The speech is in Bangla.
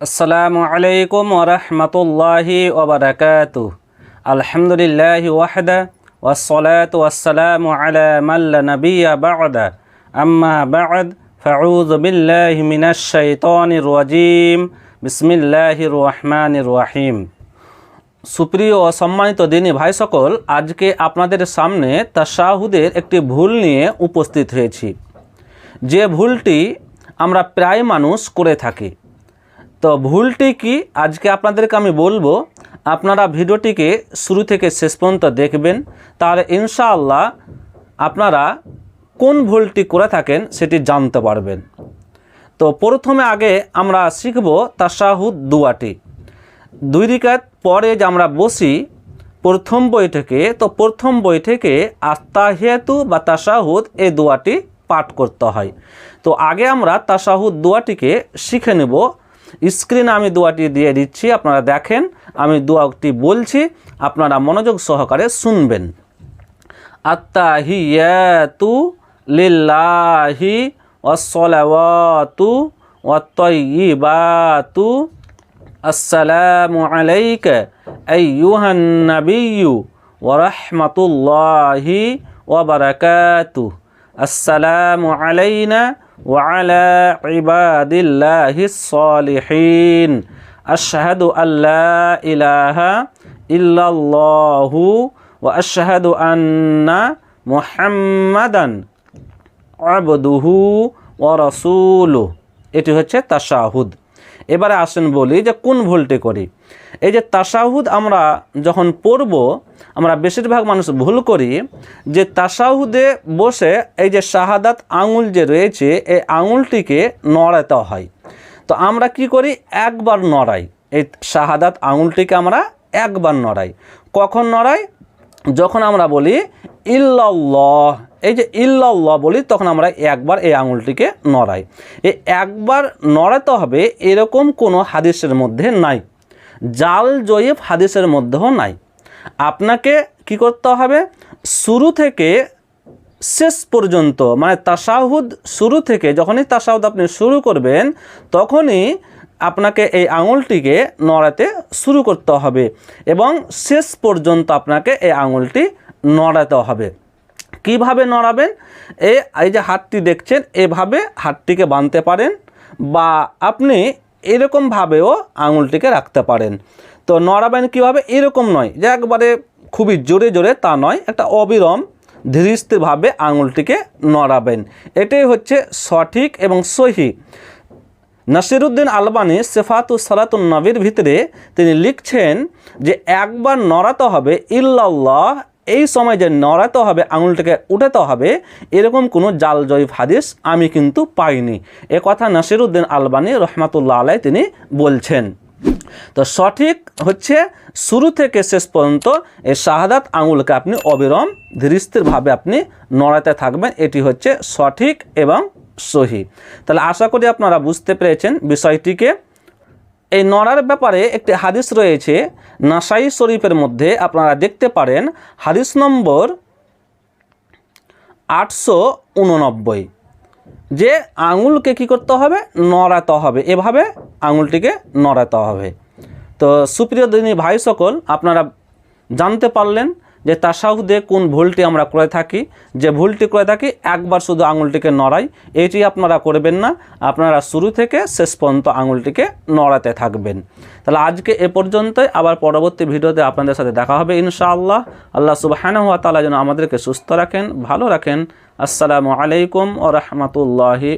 আসসালামু আলাইকুম ওরহমতুল্লাহি ওবরাকাত আলহামদুলিল্লাহ ওয়াহদা ওয়াসলাত ওয়াসালাম আলা মাল্লা নবিয়া বাদা। আম্মা বাদ ফাউজ বিল্লাহ মিনাশ শৈতনির রাজিম। বিসমিল্লাহির রহমানির রহিম। সুপ্রিয় ও সম্মানিত দিনী ভাই সকল আজকে আপনাদের সামনে তাশাহুদের একটি ভুল নিয়ে উপস্থিত হয়েছি। যে ভুলটি আমরা প্রায় মানুষ করে থাকি তো ভুলটি কি? আজকে আপনাদেরকে আমি বলব, আপনারা ভিডিওটিকে শুরু থেকে শেষ পর্যন্ত দেখবেন, তাহলে ইনশাআল্লাহ আপনারা কোন ভুলটি করে থাকেন সেটি জানতে পারবেন। তো প্রথমে আগে আমরা শিখব তাশাহুদ দুয়াটি। দুই রিকাত পরে যে আমরা বসি, প্রথম বই থেকে, তো প্রথম বই থেকে আস্তাহিয়াতু বা তাশাহুদ এই দোয়াটি পাঠ করতে হয়। তো আগে আমরা তাশাহুদ দোয়াটিকে শিখে নেব স্ক্রিনে আমি দোয়াটি দিয়ে দিচ্ছি, আপনারা দেখেন, আমি দোয়াটি বলছি, আপনারা মনোযোগ সহকারে শুনবেন। আত্তাহিয়াতু লিল্লাহি ওয়াসসালাওয়াতু ওয়াত্তাইয়িবাতু। আসসালামু আলাইকা আইয়ুহান নাবিয়্যু ওয়া রাহমাতুল্লাহি ওয়া বারাকাতুহু আসসালামু আলাইনা وعلى عباد الله الصالحين أشهد أن لا إله إلا الله وأشهد أن محمدا عبده ورسوله এটি হচ্ছে তাশাহুদ এবারে আসেন বলি যে কোন ভুলটি করি? এই যে তাশাহুদ আমরা যখন পড়ব, আমরা বেশিরভাগ মানুষ ভুল করি যে তাশাহুদে বসে এই যে শাহাদাত আঙুল যে রয়েছে, এই আঙুলটিকে নড়াতে হয়। তো আমরা কি করি? একবার নড়াই। এই শাহাদাত আঙুলটিকে আমরা একবার নড়াই। কখন নড়াই? যখন আমরা বলি ইল্লাল্লাহ, এই যে ইল্লাল্লাহ বলি, তখন আমরা একবার এই আঙুলটিকে নড়াই। এই একবার নড়াতে হবে এরকম কোনো হাদিসের মধ্যে নাই। জাল জয়ীফ হাদিসের মধ্যেও নাই। আপনাকে কি করতে হবে? শুরু থেকে শেষ পর্যন্ত মানে তাসাহুদ শুরু থেকে যখনই তাসাহুদ আপনি শুরু করবেন, তখনই আপনাকে এই আঙুলটিকে নড়াতে শুরু করতে হবে এবং শেষ পর্যন্ত আপনাকে এই আঙুলটি নড়াতে হবে। কীভাবে নড়াবেন? এই এই যে হাতটি দেখছেন, এভাবে হাতটিকে বাঁধতে পারেন বা আপনি এরকমভাবেও আঙুলটিকে রাখতে পারেন। তো নড়াবেন কীভাবে? এরকম নয়, যে একবারে খুবই জোরে জোরে তা নয়, একটা অবিরম ধীরস্থিরভাবে আঙুলটিকে নড়াবেন। এটাই হচ্ছে সঠিক এবং সহি। নাসিরুদ্দিন আলবানি সেফাতু সালাতুন নবীর ভিতরে তিনি লিখছেন যে একবার নড়াতে হবে ইল্লাল্লাহ, এই সময় যে নড়াতে হবে, আঙুলটাকে উঠাতে হবে, এরকম কোনো জাল জয়ীফ হাদিস আমি কিন্তু পাইনি। এ কথা নাসিরুদ্দিন আলবানি রহমাতুল্লাহ আলাই তিনি বলছেন। তো সঠিক হচ্ছে শুরু থেকে শেষ পর্যন্ত এই শাহাদাত আঙুলকে আপনি অবিরম ধীরস্থিরভাবে আপনি নড়াতে থাকবেন। এটি হচ্ছে সঠিক এবং সহি। তাহলে আশা করি আপনারা বুঝতে পেরেছেন বিষয়টিকে। এই নড়ার ব্যাপারে একটি হাদিস রয়েছে, নাসাই শরীফের মধ্যে আপনারা দেখতে পারেন, হাদিস নম্বর আটশো উননব্বই, যে আঙুলকে কি করতে হবে? নড়াতে হবে। এভাবে আঙুলটিকে নড়াতে হবে। তো সুপ্রিয় দিনী ভাই সকল, আপনারা জানতে পারলেন যে তাসাহুদে কোন ভুলটি আমরা করে থাকি, যে ভুলটি করে থাকি, একবার শুধু আঙুলটিকে নড়াই, এটি আপনারা করবেন না, আপনারা শুরু থেকে শেষ পর্যন্ত আঙুলটিকে নড়াতে থাকবেন। তাহলে আজকে এ পর্যন্তই, আবার পরবর্তী ভিডিওতে আপনাদের সাথে দেখা হবে ইনশাআল্লাহ। আল্লাহ সুবাহান হাত তালা যেন আমাদেরকে সুস্থ রাখেন, ভালো রাখেন। আসসালামু আলাইকুম ও রহমতুল্লাহি